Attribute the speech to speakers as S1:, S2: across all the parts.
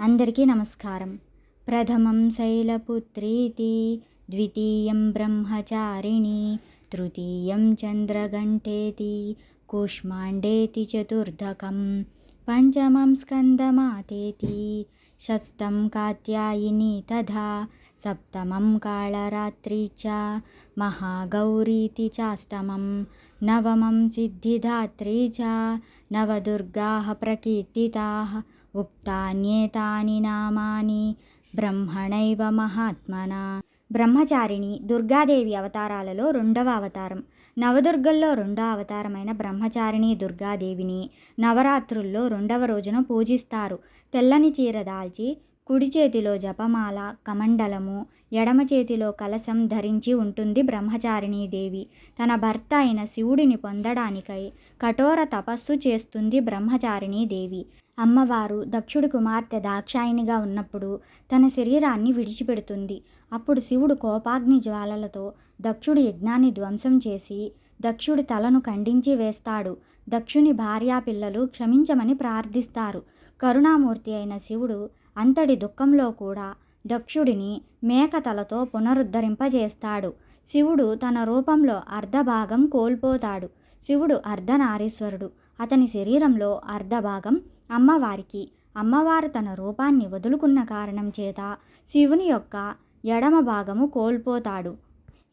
S1: అందరికీ నమస్కారం ప్రథమం శైలపుత్రీతి ద్వితీయం బ్రహ్మచారిణి తృతీయం చంద్రగంటేతి కూష్మాండేతి చతుర్ధకం పంచమం స్కందమాతేతి షష్టం కాత్యాయిని తథా సప్తమం కాళరాత్రి చ మహాగౌరీతి చాష్టమం నవమం సిద్ధిదాత్రీ చ నవదుర్గాः ప్రకీర్తితాः ఉక్తాన్యేతాని నామాని బ్రహ్మణైవ మహాత్మనా బ్రహ్మచారిణి దుర్గాదేవి అవతారాలలో రెండవ అవతారం. నవదుర్గల్లో రెండవ అవతారమైన బ్రహ్మచారిణి దుర్గాదేవిని నవరాత్రుల్లో రెండవ రోజున పూజిస్తారు. తెల్లని చీర దాల్చి కుడి చేతిలో జపమాల కమండలము ఎడమ చేతిలో కలశం ధరించి ఉంటుంది బ్రహ్మచారిణీ దేవి. తన భర్త అయిన శివుడిని పొందడానికై కఠోర తపస్సు చేస్తుంది బ్రహ్మచారిణీ దేవి. అమ్మవారు దక్షుడి కుమార్తె దాక్షాయినిగా ఉన్నప్పుడు తన శరీరాన్ని విడిచిపెడుతుంది. అప్పుడు శివుడు కోపాగ్ని జ్వాలలతో దక్షుడి యజ్ఞాన్ని ధ్వంసం చేసి దక్షుడి తలను ఖండించి వేస్తాడు. దక్షుని భార్యా పిల్లలు క్షమించమని ప్రార్థిస్తారు. కరుణామూర్తి అయిన శివుడు అంతటి దుఃఖంలో కూడా దక్షుడిని మేకతలతో పునరుద్ధరింపజేస్తాడు. శివుడు తన రూపంలో అర్ధభాగం కోల్పోతాడు. శివుడు అర్ధనారీశ్వరుడు. అతని శరీరంలో అర్ధభాగం అమ్మవారికి అమ్మవారు తన రూపాన్ని వదులుకున్న కారణం చేత శివుని యొక్క ఎడమ భాగము కోల్పోతాడు.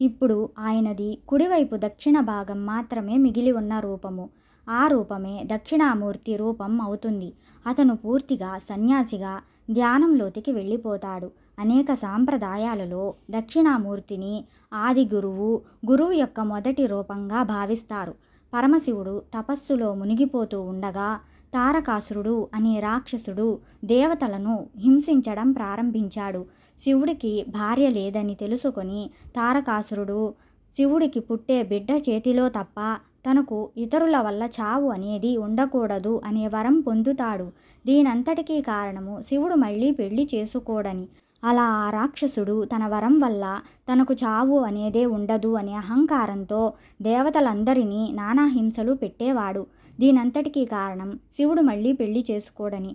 S1: ఇప్పుడు ఆయనది కుడివైపు దక్షిణ భాగం మాత్రమే మిగిలి ఉన్న రూపము. ఆ రూపమే దక్షిణామూర్తి రూపం అవుతుంది. అతను పూర్తిగా సన్యాసిగా ధ్యానంలోతికి వెళ్ళిపోతాడు. అనేక సాంప్రదాయాలలో దక్షిణామూర్తిని ఆది గురువు గురువు యొక్క మొదటి రూపంగా భావిస్తారు. పరమశివుడు తపస్సులో మునిగిపోతూ ఉండగా తారకాసురుడు అనే రాక్షసుడు దేవతలను హింసించడం ప్రారంభించాడు. శివుడికి భార్య లేదని తెలుసుకొని తారకాసురుడు శివుడికి పుట్టే బిడ్డ చేతిలో తప్ప తనకు ఇతరుల వల్ల చావు అనేది ఉండకూడదు అనే వరం పొందుతాడు. దీనంతటికీ కారణము శివుడు మళ్ళీ పెళ్ళి చేసుకోడని. అలా ఆ రాక్షసుడు తన వరం వల్ల తనకు చావు అనేదే ఉండదు అనే అహంకారంతో దేవతలందరినీ నానా హింసలు పెట్టేవాడు. దీనంతటికీ కారణం శివుడు మళ్ళీ పెళ్ళి చేసుకోడని.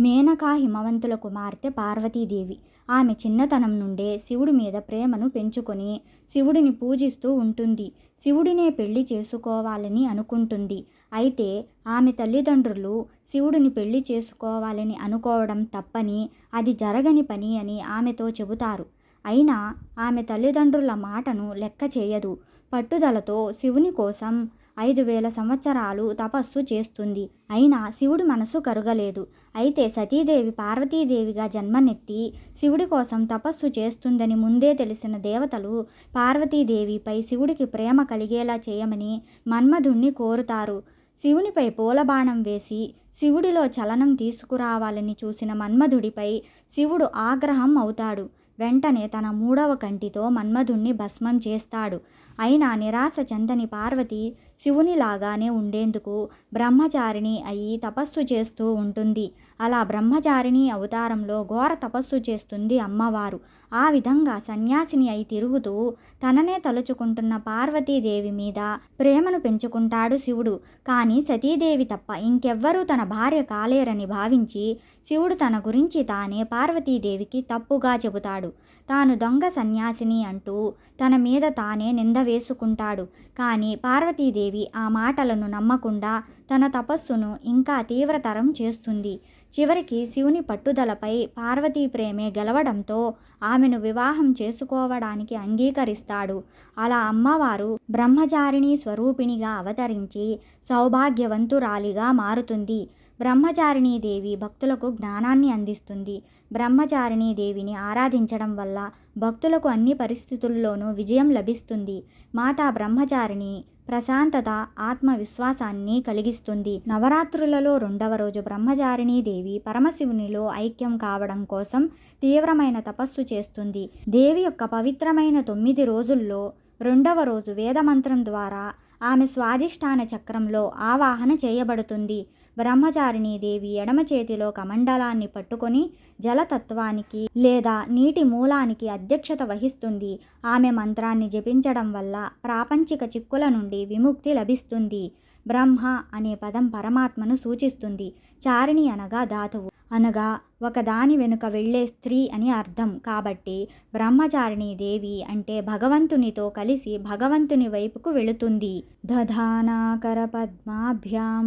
S1: మేనకా హిమవంతుల కుమార్తె పార్వతీదేవి. ఆమె చిన్నతనం నుండే శివుడి మీద ప్రేమను పెంచుకొని శివుడిని పూజిస్తూ ఉంటుంది. శివుడినే పెళ్ళి చేసుకోవాలని అనుకుంటుంది. అయితే ఆమె తల్లిదండ్రులు శివుడిని పెళ్ళి చేసుకోవాలని అనుకోవడం తప్పని అది జరగని పని అని ఆమెతో చెబుతారు. అయినా ఆమె తల్లిదండ్రుల మాటను లెక్క చేయదు. పట్టుదలతో శివుని కోసం ఐదు వేల సంవత్సరాలు తపస్సు చేస్తుంది. అయినా శివుడి మనసు కరుగలేదు. అయితే సతీదేవి పార్వతీదేవిగా జన్మనెత్తి శివుడి కోసం తపస్సు చేస్తుందని ముందే తెలిసిన దేవతలు పార్వతీదేవిపై శివుడికి ప్రేమ కలిగేలా చేయమని మన్మధుణ్ణి కోరుతారు. శివునిపై పూలబాణం వేసి శివుడిలో చలనం తీసుకురావాలని చూసిన మన్మధుడిపై శివుడు ఆగ్రహం అవుతాడు. వెంటనే తన మూడవ కంటితో మన్మధుణ్ణి భస్మం చేస్తాడు. అయినా నిరాశ చెందని పార్వతి శివునిలాగానే ఉండేందుకు బ్రహ్మచారిణి అయి తపస్సు చేస్తూ ఉంటుంది. అలా బ్రహ్మచారిణి అవతారంలో ఘోర తపస్సు చేస్తుంది అమ్మవారు. ఆ విధంగా సన్యాసిని అయి తిరుగుతూ తననే తలుచుకుంటున్న పార్వతీదేవి మీద ప్రేమను పెంచుకుంటాడు శివుడు. కానీ సతీదేవి తప్ప ఇంకెవ్వరూ తన భార్య కాలేరని భావించి శివుడు తన గురించి తానే పార్వతీదేవికి తప్పుగా చెబుతాడు. తాను దొంగ సన్యాసిని అంటూ తన మీద తానే నింద వేసుకుంటాడు. కానీ పార్వతీదేవి ఆ మాటలను నమ్మకుండా తన తపస్సును ఇంకా తీవ్రతరం చేస్తుంది. చివరికి శివుని పట్టుదలపై పార్వతీ ప్రేమే గెలవడంతో ఆమెను వివాహం చేసుకోవడానికి అంగీకరిస్తాడు. అలా అమ్మవారు బ్రహ్మచారిణి స్వరూపిణిగా అవతరించి సౌభాగ్యవంతురాలిగా మారుతుంది. బ్రహ్మచారిణీ దేవి భక్తులకు జ్ఞానాన్ని అందిస్తుంది. బ్రహ్మచారిణీ దేవిని ఆరాధించడం వల్ల భక్తులకు అన్ని పరిస్థితుల్లోనూ విజయం లభిస్తుంది. మాతా బ్రహ్మచారిణి ప్రశాంతత ఆత్మవిశ్వాసాన్ని కలిగిస్తుంది. నవరాత్రులలో రెండవ రోజు బ్రహ్మచారిణీ దేవి పరమశివునిలో ఐక్యం కావడం కోసం తీవ్రమైన తపస్సు చేస్తుంది. దేవి యొక్క పవిత్రమైన తొమ్మిది రోజుల్లో రెండవ రోజు వేదమంత్రం ద్వారా ఆమె స్వాధిష్టాన చక్రంలో ఆవాహన చేయబడుతుంది. బ్రహ్మచారిణి దేవి ఎడమ చేతిలో కమండలాన్ని పట్టుకొని జలతత్వానికి లేదా నీటి మూలానికి అధ్యక్షత వహిస్తుంది. ఆమె మంత్రాన్ని జపించడం వల్ల ప్రాపంచిక చిక్కుల నుండి విముక్తి లభిస్తుంది. బ్రహ్మ అనే పదం పరమాత్మను సూచిస్తుంది. చారిణి అనగా ధాతువు. అనగా ఒకదాని వెనుక వెళ్ళే స్త్రీ అని అర్థం. కాబట్టి బ్రహ్మచారిణి దేవి అంటే భగవంతునితో కలిసి భగవంతుని వైపుకు వెళుతుంది. దధానాకర పద్మాభ్యాం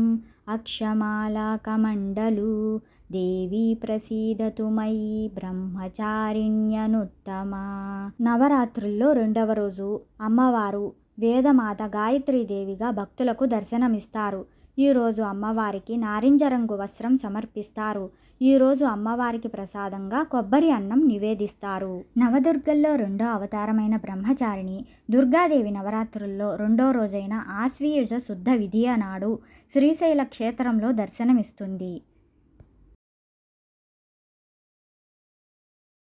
S1: అక్షమాలా దేవీ దేవి ప్రసీదతు మయి బ్రహ్మచారిణ్యనుత్తమా. నవరాత్రుల్లో రెండవ రోజు అమ్మవారు వేదమాత గాయత్రీదేవిగా భక్తులకు దర్శనమిస్తారు. ఈరోజు అమ్మవారికి నారింజ రంగు వస్త్రం సమర్పిస్తారు. ఈరోజు అమ్మవారికి ప్రసాదంగా కొబ్బరి అన్నం నివేదిస్తారు. నవదుర్గల్లో రెండో అవతారమైన బ్రహ్మచారిణి దుర్గాదేవి నవరాత్రుల్లో రెండో రోజైన ఆశ్వీయుజ శుద్ధ విధియ నాడు శ్రీశైల క్షేత్రంలో దర్శనమిస్తుంది.